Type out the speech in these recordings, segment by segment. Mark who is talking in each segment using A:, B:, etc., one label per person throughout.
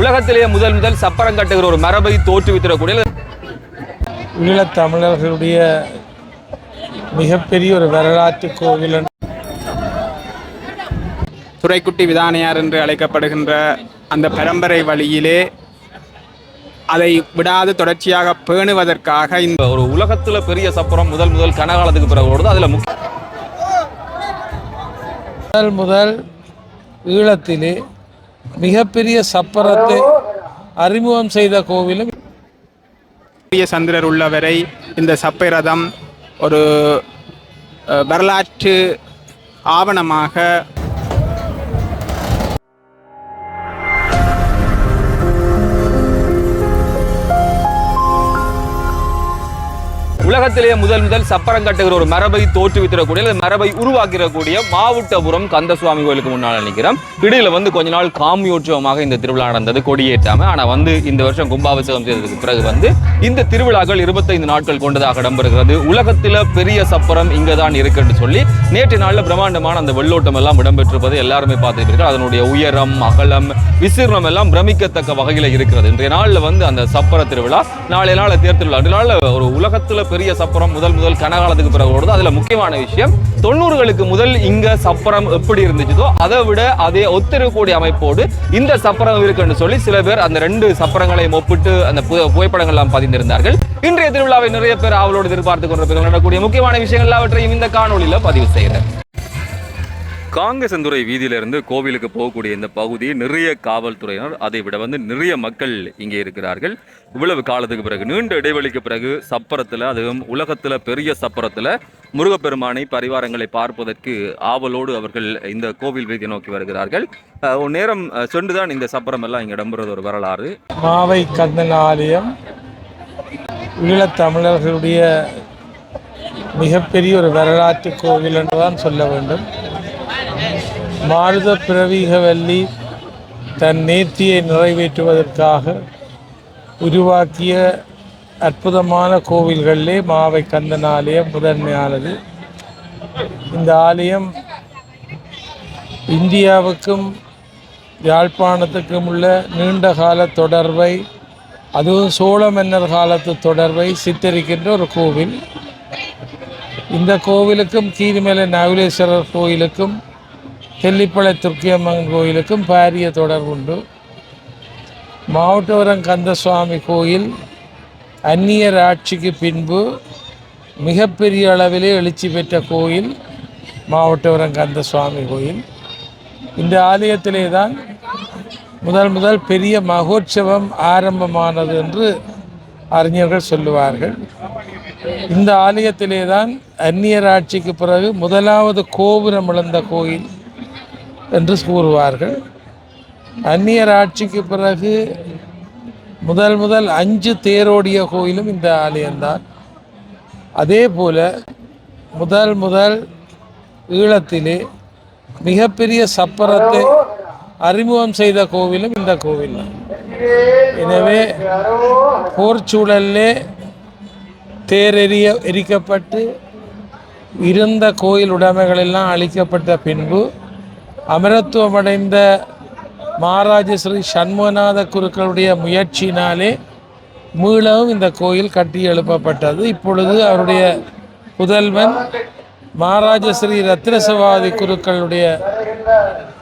A: உலகத்திலேயே முதல் முதல் சப்பரம் கட்டுகிற ஒரு மரபை தோற்றுவித்திடக்கூடிய
B: ஈழத்தமிழர்களுடைய மிகப்பெரிய ஒரு வரலாற்று கோவில் என்று
C: துரைக்குட்டி விதானையார் என்று அழைக்கப்படுகின்ற அந்த பரம்பரை வழியிலே அதை விடாது தொடர்ச்சியாக பேணுவதற்காக இந்த
A: ஒரு உலகத்துல பெரிய சப்பரம் முதல் முதல் கனகாலத்துக்கு பிறகு ஓடுது அதுல முக்கிய
B: முதல் முதல் ஈழத்திலே மிகப்பெரிய சப்பரத்தை அறிமுகம் செய்த கோவிலும்
C: சூரிய சந்திரர் உள்ளவரை இந்த சப்பை ரதம் ஒரு வரலாற்று ஆவணமாக
A: உலகத்திலேயே முதல் முதல் சப்பரம் கட்டுகிற ஒரு மரபை தோற்றுவித்திடக்கூடிய அல்லது மரபை உருவாக்கிடக்கூடிய மாவுட்டபுரம் கந்தசுவாமி கோயிலுக்கு முன்னால் நிற்கிறோம். இடையில வந்து கொஞ்ச நாள் காமியோற்சவமாக இந்த திருவிழா நடந்தது. கொடியேற்றாம. ஆனா வந்து இந்த வருஷம் கும்பாபிஷேகம் செய்ததுக்கு பிறகு வந்து இந்த திருவிழாக்கள் இருபத்தைந்து நாட்கள் கொண்டதாக இடம்பெறுகிறது. உலகத்தில பெரிய சப்பரம் இங்கதான் இருக்குன்னு சொல்லி நேற்று நாளில் பிரம்மாண்டமான அந்த வெள்ளோட்டம் எல்லாம் இடம்பெற்றிருப்பது எல்லாருமே பார்த்துருப்பீர்கள். அதனுடைய உயரம் அகலம் விசீர்ணம் எல்லாம் பிரமிக்கத்தக்க வகையில் இருக்கிறது. இன்றைய நாளில் வந்து அந்த சப்பர திருவிழா நாளை நாள் தேர்திருவிழா திருவிழா ரெண்டு ஒரு உலகத்தில் பெரிய சப்பரம் முதல் முதல் கனகாலத்துக்கு பிறகு ஓடுது. அதுல முக்கியமான விஷயம் தொண்ணூறுகளுக்கு முதல் இங்க சப்பரம் எப்படி இருந்துச்சதோ அதை விட அதே ஒத்திருக்கக்கூடிய அமைப்போடு இந்த சப்பரம் இருக்குன்னு சொல்லி சில பேர் அந்த ரெண்டு சப்பரங்களையும் ஒப்பிட்டு அந்த பு- புகைப்படங்கள் எல்லாம் பதிந்திருந்தார்கள். இன்றைய திருவிழாவை நிறைய பேர் அவளோடு எதிர்பார்த்து கொண்டிருப்பீர்கள். நடக்கூடிய முக்கியமான விஷயங்கள் எல்லாவற்றையும் இந்த காணொலியில பதிவு செய்கிறேன். காங்கசந்துறை வீதியிலிருந்து கோவிலுக்கு போகக்கூடிய இந்த பகுதி நிறைய காவல்துறையினர் அதை விட வந்து நிறைய மக்கள் இங்கே இருக்கிறார்கள். இவ்வளவு காலத்துக்கு பிறகு நீண்ட இடைவெளிக்கு பிறகு சப்பரத்தில் அதுவும் உலகத்தில் பெரிய சப்பரத்தில் முருகப்பெருமானை பரிவாரங்களை பார்ப்பதற்கு ஆவலோடு அவர்கள் இந்த கோவில் வீதியை நோக்கி வருகிறார்கள். ஒரு நேரம் சென்றுதான் இந்த சப்பரம் எல்லாம் இங்கே இடம்பெறுவது ஒரு வரலாறு.
B: மாவை கந்தன் ஆலயம் ஈழத்தமிழர்களுடைய மிகப்பெரிய ஒரு வரலாற்று கோவில் என்றுதான் சொல்ல வேண்டும். மாருத பிரவீகவல்லி தன் நேர்த்தியை நிறைவேற்றுவதற்காக உருவாக்கிய அற்புதமான கோவில்களிலே மாவை கந்தன் ஆலயம் முதன்மையானது இந்த ஆலயம் இந்தியாவுக்கும் யாழ்ப்பாணத்துக்கும் உள்ள நீண்ட கால தொடர்பை அதுவும் சோழ மன்னர் காலத்து தொடர்பை சித்தரிக்கின்ற ஒரு கோவில். இந்த கோவிலுக்கும் கீரிமலை நகுலேஸ்வரர் கோயிலுக்கும் தெல்லிப்பளை துர்க்கியம்மன் கோயிலுக்கும் பாரிய தொடர்பு உண்டு மாவட்டவரம் கந்தசுவாமி கோயில் அந்நியர் ஆட்சிக்கு பின்பு மிகப்பெரிய அளவிலே எழுச்சி பெற்ற கோயில் மாவட்டவரம் கந்தசுவாமி கோயில். இந்த ஆலயத்திலே தான் முதல் முதல் பெரிய மகோற்சவம் ஆரம்பமானது என்று அறிஞர்கள் சொல்லுவார்கள். இந்த ஆலயத்திலே தான் அந்நியர் ஆட்சிக்கு பிறகு முதலாவது கோபுரம் இழந்த கோயில் என்று கூறுவார்கள். அந்நியர் ஆட்சிக்கு பிறகு முதல் முதல் அஞ்சு தேரோடிய கோயிலும் இந்த ஆலயம்தான். அதே போல முதல் முதல் ஈழத்திலே மிகப்பெரிய சப்பரத்தை அறிமுகம் செய்த கோவிலும் இந்த கோவில் எனவே போர்ச்சூழலிலே தேர் எரிய எரிக்கப்பட்டு இருந்த கோயில் உடைமைகள் எல்லாம் அழிக்கப்பட்ட பின்பு அமரத்துவமடைந்த மகாராஜ ஸ்ரீ சண்முகநாத குருக்களுடைய முயற்சியினாலே மீளவும் இந்த கோயில் கட்டி எழுப்பப்பட்டது. இப்பொழுது அவருடைய புதல்வன் மகாராஜ ஸ்ரீ ரத்னசவாதி குருக்களுடைய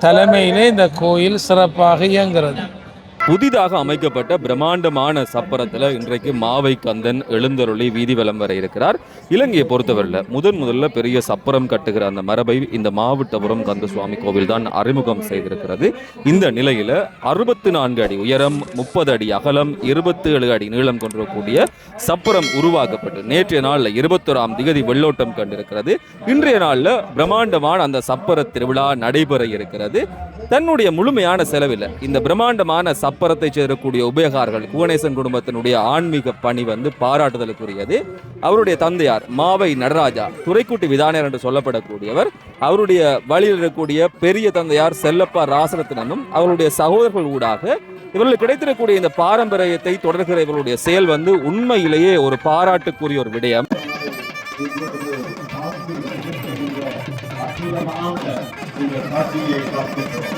B: தலைமையிலே இந்த கோயில் சிறப்பாக இயங்குகிறது.
A: புதிதாக அமைக்கப்பட்ட பிரம்மாண்டமான சப்பரத்தில் இன்றைக்கு மாவை கந்தன் எழுந்தருளி வீதி வலம் வர இருக்கிறார். இலங்கையை பொறுத்தவரையில் முதன் முதல்ல பெரிய சப்பரம் கட்டுகிற அந்த மரபை இந்த மாவட்டபுரம் கந்த சுவாமி கோவில் தான் அறிமுகம் செய்திருக்கிறது. இந்த நிலையில் அறுபத்து நான்கு அடி உயரம் முப்பது அடி அகலம் இருபத்தி ஏழு அடி நீளம் கொண்டிருக்கக்கூடிய சப்பரம் உருவாக்கப்பட்டு நேற்றைய நாளில் இருபத்தொராம் திகதி வெள்ளோட்டம் கண்டிருக்கிறது. இன்றைய நாளில் பிரம்மாண்டமான அந்த சப்பர திருவிழா நடைபெற இருக்கிறது. தன்னுடைய முழுமையான செலவில் இந்த பிரம்மாண்டமான சப்பரத்தை சேரக்கூடிய உபயகார்கள் குவனேசன் குடும்பத்தினுடைய ஆன்மீக பணி வந்து பாராட்டுதலுக்குரியது. அவருடைய தந்தையார் மாவை நடராஜா துறைக்குட்டி விதானர் என்று சொல்லப்படக்கூடியவர். அவருடைய வழியில் இருக்கக்கூடிய பெரிய தந்தையார் செல்லப்பா ராசரத்னனும் அவருடைய சகோதரர்கள் ஊடாக இவர்களுக்கு கிடைத்திருக்கூடிய இந்த பாரம்பரியத்தை தொடர்கிற இவருடைய செயல் வந்து உண்மையிலேயே ஒரு பாராட்டுக்குரிய ஒரு விடயம்.
B: இந்த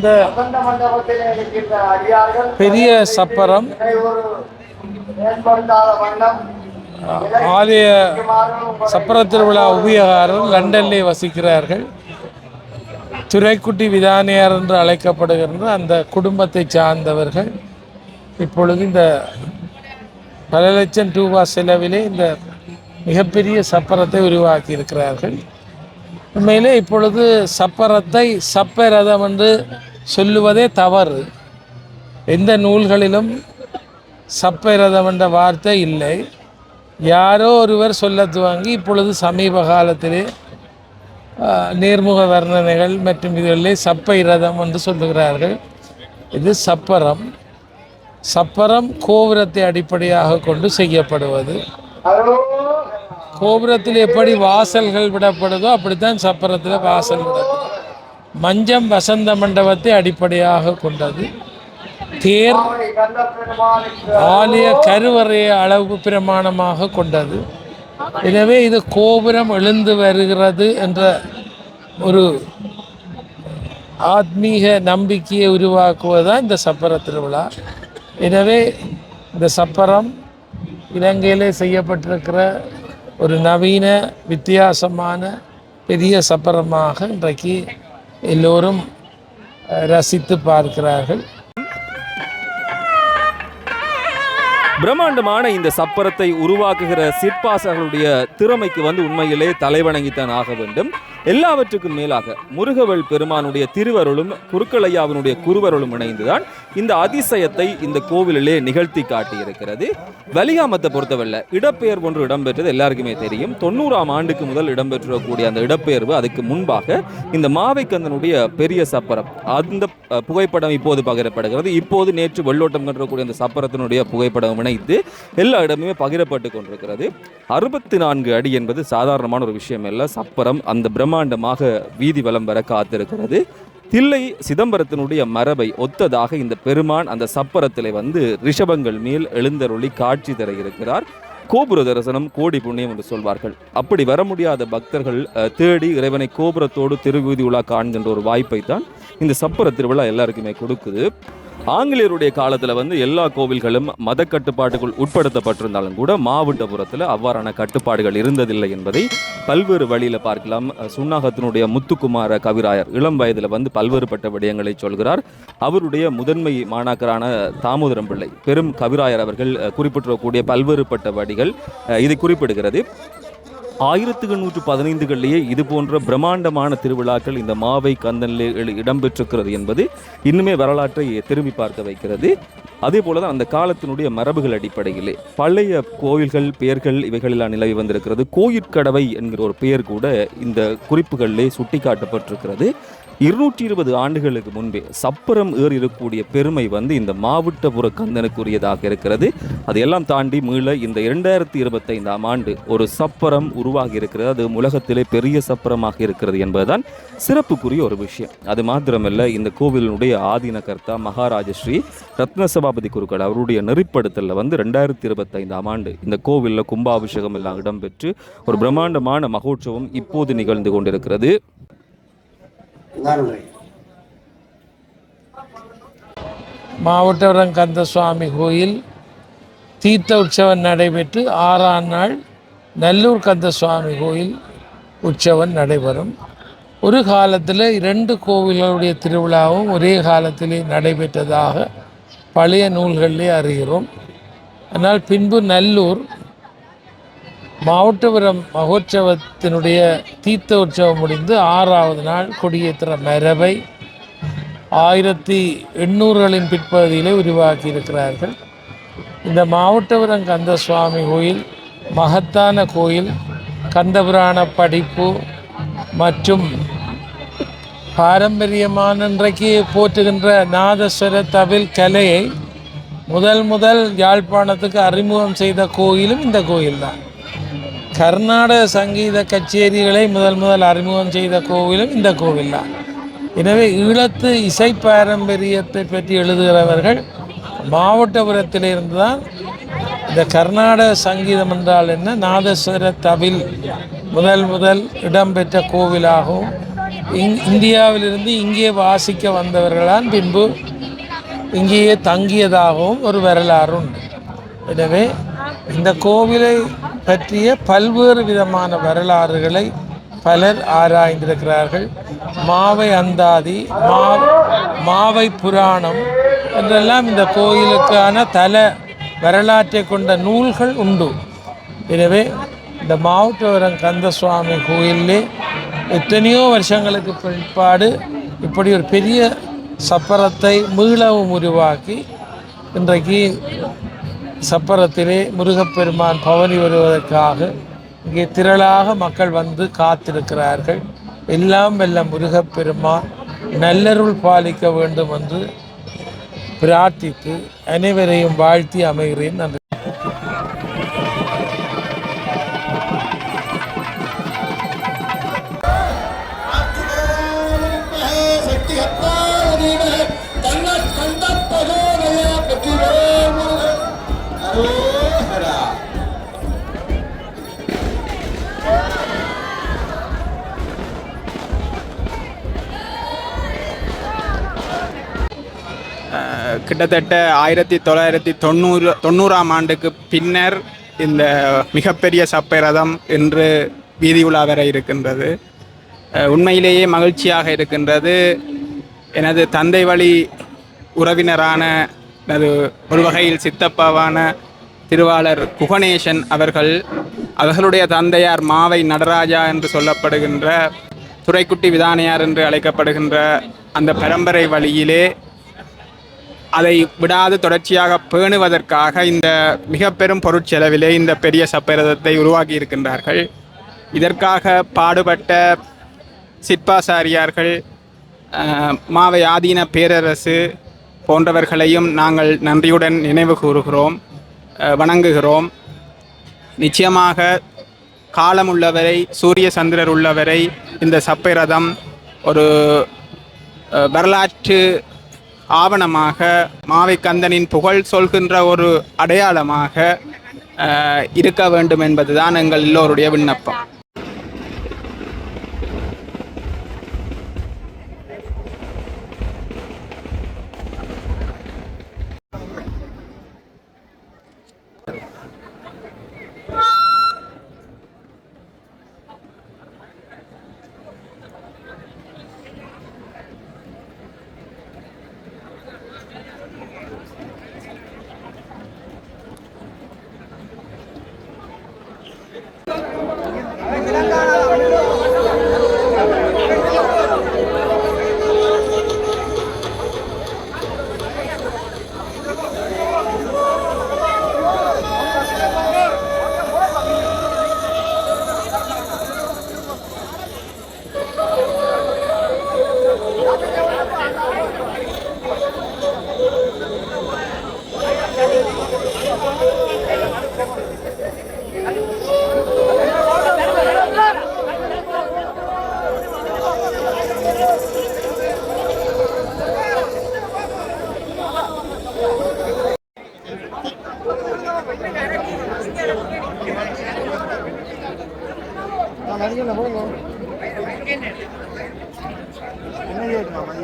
B: இந்த பெரிய சப்பரம் ஆலய சப்பர திருவிழா உபயோகாரர் லண்டனிலே வசிக்கிறார்கள். துரைக்குட்டி விதானியார் என்று அழைக்கப்படுகின்ற அந்த குடும்பத்தை சார்ந்தவர்கள். இப்பொழுது இந்த பல லட்சம் ரூபாய் செலவிலே இந்த மிகப்பெரிய சப்பரத்தை உருவாக்கி இருக்கிறார்கள் உண்மையிலே இப்பொழுது சப்பரத்தை சப்பரதம் என்று சொல்லுவதே தவறு. எந்த நூல்களிலும் சப்பைரதம் என்ற வார்த்தை இல்லை. யாரோ ஒருவர் சொல்ல துவங்கி இப்பொழுது சமீப காலத்திலே நேர்முக வர்ணனைகள் மற்றும் இதுகளிலே சப்பை ரதம் என்று சொல்லுகிறார்கள். இது சப்பரம். சப்பரம் கோபுரத்தை அடிப்படையாக கொண்டு செய்யப்படுவது. கோபுரத்தில் எப்படி வாசல்கள் விடப்படுதோ அப்படித்தான் சப்பரத்தில் வாசல் விடப்படும். மஞ்சம் வசந்த மண்டபத்தை அடிப்படையாக கொண்டது. தேர் ஆலய கருவறையை அளவு பிரமாணமாக கொண்டது. எனவே இது கோபுரம் எழுந்து வருகிறது என்ற ஒரு ஆத்மீக நம்பிக்கையை உருவாக்குவதுதான் இந்த சப்பர திருவிழா. எனவே இந்த சப்பரம் இலங்கையிலே செய்யப்பட்டிருக்கிற ஒரு நவீன வித்தியாசமான பெரிய சப்பரமாக இன்றைக்கு எல்லோரும் ரசித்து பார்க்கிறார்கள்.
A: பிரம்மாண்டமான இந்த சப்பரத்தை உருவாக்குகிற சிற்பாசர்களுடைய திறமைக்கு வந்து உண்மையிலே தலைவணங்கித்தான் ஆக வேண்டும். எல்லாவற்றுக்கும் மேலாக முருகவள் பெருமானுடைய திருவருளும் குருக்களையாவினுடைய குருவருளும் இணைந்துதான் இந்த அதிசயத்தை இந்த கோவிலிலே நிகழ்த்தி காட்டியிருக்கிறது. வலிகாமத்தை பொறுத்தவரை இடப்பெயர்வு ஒன்று இடம்பெற்றது எல்லாருக்குமே தெரியும். தொண்ணூறாம் ஆண்டுக்கு முதல் இடம்பெற்றக்கூடிய அந்த இடப்பெயர்வு அதுக்கு முன்பாக இந்த மாவைக்கந்தனுடைய பெரிய சப்பரம் அந்த புகைப்படம் இப்போது பகிரப்படுகிறது. இப்போது நேற்று வெள்ளோட்டம் கன்றக்கூடிய அந்த சப்பரத்தினுடைய புகைப்படம் இணைத்து எல்லா இடமுமே பகிரப்பட்டு கொண்டிருக்கிறது. அறுபத்தி நான்கு அடி என்பது சாதாரணமான ஒரு விஷயம் அல்ல சப்பரம் அந்த பிரம்மாண்டமாக வீதி வலம் வர காத்திருக்கிறது. தில்லை சிதம்பரத்தினுடைய மரபை ஒத்ததாக இந்த பெருமான் அந்த சப்பரத்திலே வந்து ரிஷபங்கள் மேல் எழுந்தருளி காட்சி தர இருக்கிறார். கோபுர தரிசனம் கோடி புண்ணியம் என்று சொல்வார்கள். அப்படி வர முடியாத பக்தர்கள் தேடி இறைவனை கோபுரத்தோடு திருவீதி உலா காண்கின்ற ஒரு வாய்ப்பை தான் இந்த சப்பர திருவிழா எல்லாருக்குமே கொடுக்குது. ஆங்கிலேயருடைய காலத்தில் வந்து எல்லா கோவில்களும் மத கட்டுப்பாட்டுக்குள் உட்படுத்தப்பட்டிருந்தாலும் கூட மாவட்டபுரத்தில் அவ்வாறான கட்டுப்பாடுகள் இருந்ததில்லை என்பதை பல்வேறு வழியில் பார்க்கலாம். சுண்ணாகத்தினுடைய சுன்னாகத்தினுடைய முத்துக்குமார கவிராயர் இளம் வயதில் வந்து பல்வேறுபட்ட விடயங்களை சொல்கிறார். அவருடைய முதன்மை மாணாக்கரான தாமோதரம் பிள்ளை பெரும் கவிராயர் அவர்கள் குறிப்பிட்டிருக்கக்கூடிய பல்வேறுபட்ட வடிகள் இதை இது குறிப்பிடுகிறது. ஆயிரத்து எண்ணூற்று பதினைந்துகளிலேயே இது போன்ற பிரம்மாண்டமான திருவிழாக்கள் இந்த மாவை கந்தனில் இடம்பெற்றிருக்கிறது என்பது இன்னுமே வரலாற்றை திரும்பி பார்க்க வைக்கிறது. அதே போல தான் அந்த காலத்தினுடைய மரபுகள் அடிப்படையிலே பழைய கோயில்கள் பெயர்கள் இவைகளெல்லாம் நிலவி வந்திருக்கிறது. கோயிற்கடவை என்கிற ஒரு பெயர் கூட இந்த குறிப்புகளிலே சுட்டிக்காட்டப்பட்டிருக்கிறது. இருநூற்றி இருபது ஆண்டுகளுக்கு முன்பே சப்பரம் ஏறி இருக்கக்கூடிய பெருமை வந்து இந்த மாவட்டபுர கந்தனுக்குரியதாக இருக்கிறது. அதையெல்லாம் தாண்டி மீள இந்த இரண்டாயிரத்தி இருபத்தைந்தாம் ஆண்டு ஒரு சப்பரம் உருவாகி இருக்கிறது. அது உலகத்திலே பெரிய சப்பரமாக இருக்கிறது என்பதுதான் சிறப்புக்குரிய ஒரு விஷயம். அது மாத்திரமல்ல இந்த கோவிலினுடைய ஆதீன கர்த்தா மகாராஜஸ்ரீ ரத்ன சபாபதி குருக்கள் அவருடைய நெறிப்படுத்தலில் வந்து ரெண்டாயிரத்தி இருபத்தைந்தாம் ஆண்டு இந்த கோவிலில் கும்பாபிஷேகம் எல்லாம் இடம்பெற்று ஒரு பிரம்மாண்டமான மகோற்சவம் இப்போது நிகழ்ந்து கொண்டிருக்கிறது.
D: நன்றி
B: மாவட்டவரம் கந்தசுவாமி கோயில் தீர்த்த உற்சவம் நடைபெற்று ஆறாம் நாள் நல்லூர் கந்தசுவாமி கோயில் உற்சவம் நடைபெறும். ஒரு காலத்தில் இரண்டு கோவில்களுடைய திருவிழாவும் ஒரே காலத்திலே நடைபெற்றதாக பழைய நூல்களிலே அறிகிறோம். ஆனால் பின்பு நல்லூர் மாவட்டபுரம் மகோற்சவத்தினுடைய தீர்த்த உற்சவம் முடிந்து ஆறாவது நாள் கொடியேற்ற மரபை ஆயிரத்தி எண்ணூறுகளின் பிற்பகுதியிலே உருவாக்கி இருக்கிறார்கள் இந்த மாவட்டபுரம் கந்த சுவாமி கோயில் மகத்தான கோயில் கந்தபுராண படிப்பு மற்றும் பாரம்பரியமான இன்றைக்கு போற்றுகின்ற நாதஸ்வர தவில் கலையை முதல் முதல் யாழ்ப்பாணத்துக்கு அறிமுகம் செய்த கோயிலும் இந்த கோயில்தான். கர்நாடக சங்கீத கச்சேரிகளை முதல் முதல் அறிமுகம் செய்த கோவிலும் இந்த கோவில் தான் எனவே ஈழத்து இசை பாரம்பரியத்தை பற்றி எழுதுகிறவர்கள் மாவட்டபுரத்திலிருந்து தான் இந்த கர்நாடக சங்கீதம் என்றால் என்ன? நாதஸ்வர தவில் முதல் முதல் இடம்பெற்ற கோவிலாகவும் இங் இந்தியாவிலிருந்து இங்கே வாசிக்க வந்தவர்களான் பின்பு இங்கேயே தங்கியதாகவும் ஒரு வரலாறு உண்டு. எனவே இந்த கோவிலை பற்றிய பல்வேறு விதமான வரலாறுகளை பலர் ஆராய்ந்திருக்கிறார்கள். மாவை அந்தாதி மா மாவை புராணம் என்றெல்லாம் இந்த கோயிலுக்கான தல வரலாற்றை கொண்ட நூல்கள் உண்டு. எனவே இந்த மாவட்டவரம் கந்தசுவாமி கோயிலே எத்தனையோ வருஷங்களுக்கு பிற்பாடு இப்படி ஒரு பெரிய சப்பரத்தை மீளவும் உருவாக்கி இன்றைக்கு சப்பரத்திலே முருகப்பெருமான் பவனி வருவதற்காக இங்கே திரளாக மக்கள் வந்து காத்திருக்கிறார்கள். எல்லாம் வெல்ல முருகப்பெருமான் நல்லருள் பாலிக்க வேண்டும் என்று பிரார்த்தித்து அனைவரையும் வாழ்த்தி அமைகிறேன். நன்றி.
C: கிட்டத்தட்ட ஆயிரத்தி தொள்ளாயிரத்தி தொண்ணூறு தொண்ணூறாம் ஆண்டுக்கு பின்னர் இந்த மிகப்பெரிய சப்பை ரதம் என்று வீதி உலா வர இருக்கின்றது. உண்மையிலேயே மகிழ்ச்சியாக இருக்கின்றது. எனது தந்தை வழி உறவினரான எனது ஒரு வகையில் சித்தப்பாவான திருவாளர் குகணேசன் அவர்கள் அவர்களுடைய தந்தையார் மாவை நடராஜா என்று சொல்லப்படுகின்ற துரைக்குட்டி விதானையார் என்று அழைக்கப்படுகின்ற அந்த பரம்பரை வழியிலே அதை விடாது தொடர்ச்சியாக பேணுவதற்காக இந்த மிக பெரும் பொருட்செலவிலே இந்த பெரிய சப்பரதத்தை உருவாக்கி இருக்கின்றார்கள். இதற்காக பாடுபட்ட சிற்பாசாரியார்கள் மாவை ஆதீன பேரரசு போன்றவர்களையும் நாங்கள் நன்றியுடன் நினைவு கூறுகிறோம் வணங்குகிறோம். நிச்சயமாக காலம் உள்ளவரை சூரிய சந்திரர் உள்ளவரை இந்த சப்பை ரதம் ஒரு வரலாற்று ஆவணமாக மாவைக்கந்தனின் புகழ் சொல்கின்ற ஒரு அடையாளமாக இருக்க வேண்டும் என்பதுதான் எங்கள் எல்லோருடைய விண்ணப்பம். என்ன ரேட் மாமா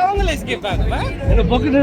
C: அவங்களே ஸ்கிப் ஆகுமா பொக்கிட்டு